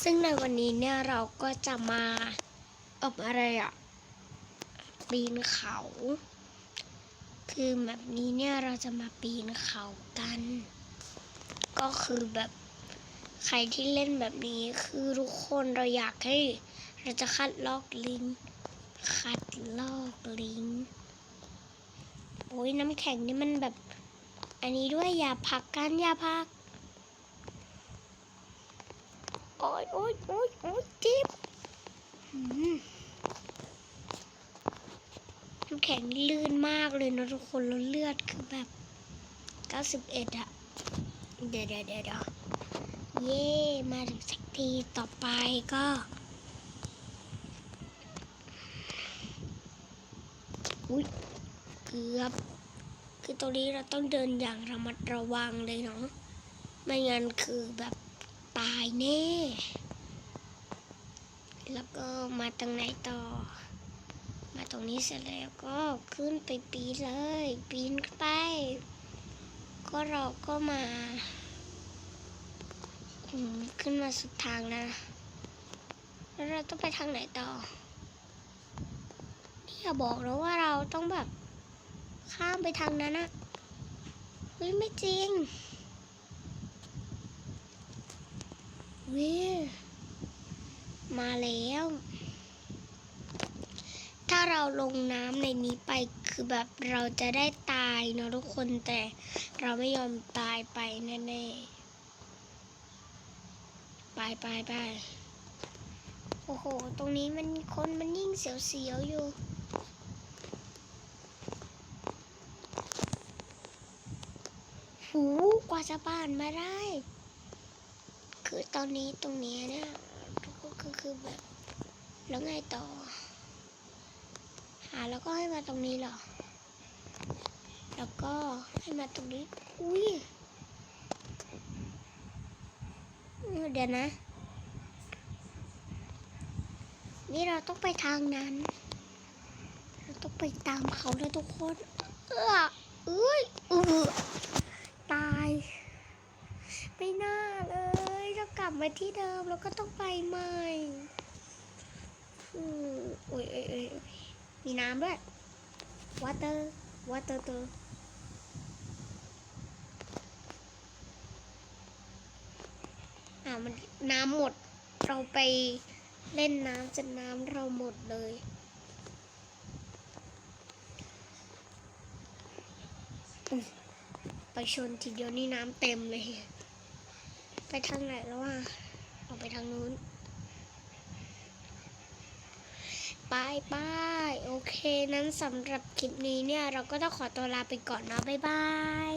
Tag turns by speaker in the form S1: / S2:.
S1: ซึ่งในวันนี้เนี่ยเราก็จะมาอบอะไรอะปีนเขา คือแบบนี้เนี่ยเราจะมาปีนเขากัน ก็คือแบบใครที่เล่นแบบนี้คือทุกคนเราอยากให้เราจะคัดลอกลิงคัดลอกลิงโอ้ยน้ำแข็งนี่มันแบบ อันนี้ด้วยอย่าพักกันอย่าพัก โอ้ยโอ้ยโอ้ยโอ้ยเจ็บน้ำแข็งลื่นมากเลยนะทุกคนแล้วเลือดคือแบบ91อะเดี๋ยวเดี๋ยวเดี๋ยวเดี๋ยวเย่มาถึงสักทีต่อไปก็อุ้ยเกือบ คือตรงนี้เราต้องเดินอย่างระมัดระวังเลยเนาะไม่งั้นคือแบบ ตายแน่ แล้วก็มาตรงไหนต่อ มาตรงนี้เสร็จแล้วก็ขึ้นไปปีนเลย ปีนไป ก็เราก็มาขึ้นมาสุดทางนะ แล้วเราต้องไปทางไหนต่อนี่อย่าบอกแล้วว่าเราต้องแบบ ข้ามไปทางนั้นอะเฮ้ยไม่จริง เว้มาแล้ว ถ้าเราลงน้ำในนี้ไปคือแบบเราจะได้ตายเนอะทุกคนแต่เราไม่ยอมตายไปแน่ๆ ไปไปไปโอ้โห ตรงนี้มันคนมันยิ่งเสียวๆอยู่หูกว่าจะผ่านมาได้ คือตอนนี้ตรงนี้เนี่ยทุกคนก็คือแบบแล้วไงต่อ หาแล้วก็ให้มาตรงนี้เหรอ แล้วก็ให้มาตรงนี้ อุ้ยเออเดี๋ยวนะ นี่เราต้องไปทางนั้น เราต้องไปตามเขาแล้วทุกคน เออเอ้ยเออตาย ไม่น่าเลยเรากลั บมาที่เดิมแล้วก็ต้องไปใหม่อืมโอ้ยโอ้ยโอ้ยมีน้ำด้วยวอเตอร์วอเตอร์ตัวอ่ามันน้ำหมด เราไปเล่นน้ำจนน้ำเราหมดเลยไปชนทีเดียวนี่น้ำเต็มเลย ไปทางไหนแล้วอะออกไปทางนู้น ไปไปโอเคนั้นสำหรับคลิปนี้เนี่ย เราก็ต้องขอตัวลาไปก่อนนะ บ๊ายบาย